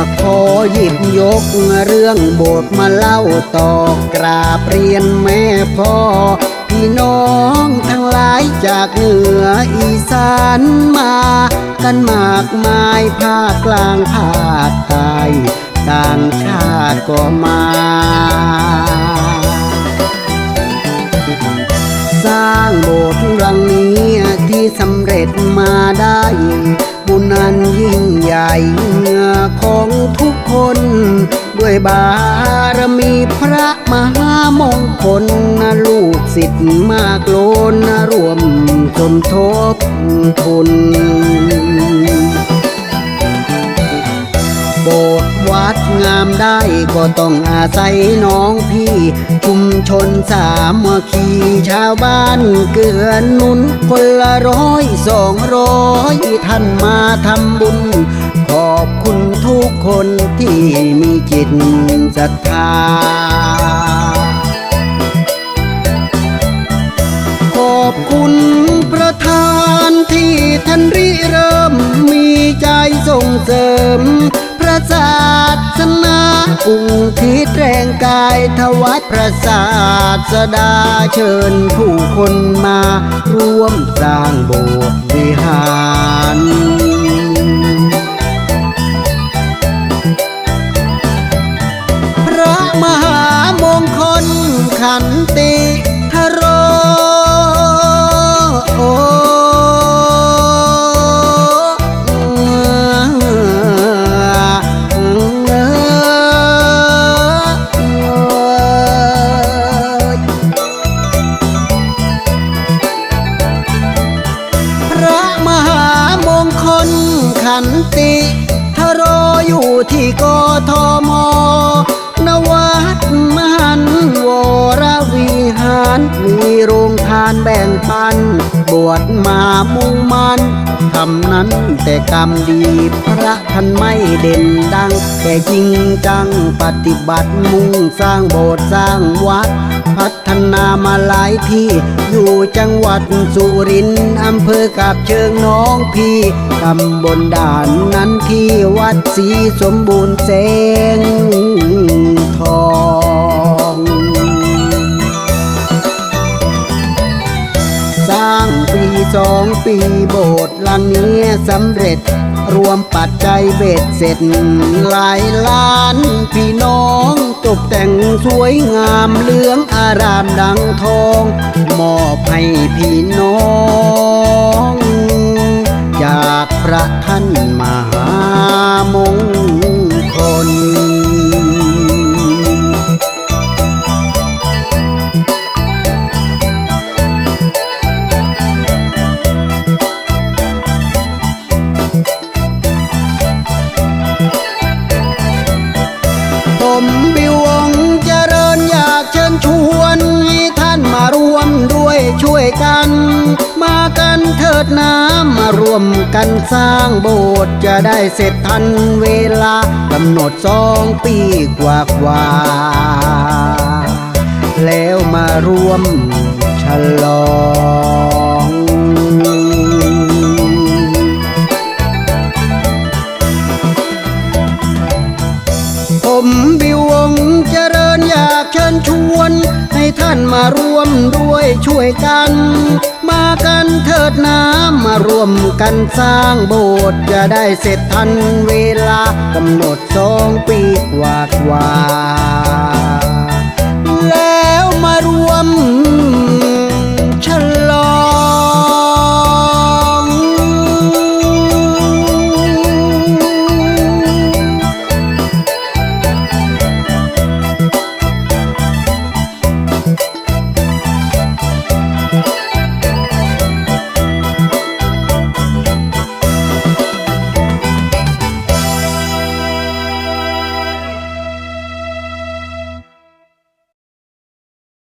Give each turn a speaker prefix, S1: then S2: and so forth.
S1: จะขอหยิบยกเรื่องโบสถ์มาเล่าต่อกราบเรียนแม่พ่อ พี่น้องทั้งหลายจากเหนืออีสานมา กันมากมายภาคกลางภาคใต้ต่างชาติก็มาสร้างโบสถ์หลังนี้ที่สำเร็จมาได้ บุญนั้นยิ่งใหญ่ น ด้วยบารมีพระมหามงคลนะลูกศิษย์มากโลนนะรวมสมทบทุน โบสถ์วัดงามได้ก็ต้องอาศัยน้องพี่ชุมชนสามัคคีชาวบ้านเกื้อนหนุนคนละร้อยสองร้อยท่านมาทำบุญ ขอบคุณ กคนที่มีจิตศรัทธา ขอบคุณประธานที่ท่านริเริ่มมีใจส่งเสริม พระศาสนาอุ่งทิศแรงกายถวายพระศาสดาเชิญผู้คนมา ร่วมสร้างโบสถ์วิหาร ขันติทโรอพระมหามงคลขันติทโรอยู่ที่กทม มามุ่งมันทำนั้นแต่กรรมดี พระท่านไม่เด่นดัง แต่จริงจังปฏิบัติมุ่งสร้างโบสถ์สร้างวัด พัฒนามาหลายที่ อยู่จังหวัดสุรินทร์อำเภอกับเชิงน้องพี่ตำบลด่านนั้นที่วัดศรีสมบูรณ์เสง สองปีโบสถ์หลังนี้สำเร็จ รวมปัจจัยเบ็ดเสร็จ หลายล้านพี่น้องตกแต่งสวยงามเหลืองอารามดังทอง มอบให้พี่น้อง จากพระท่านมหามง กันสร้างโบสถ์จะได้เสร็จทันเวลากำหนดสองปีกว่ากว่าๆแล้วมารวมฉลองผมบิววงเจริญอยากเชิญชวน ให้ท่านมาร่วมด้วยช่วยกัน กันเถิดน้ำมารวมกันสร้างโบสถ์จะได้เสร็จทันเวลากำหนดสองปีกว่ากว่าๆแล้วมารวม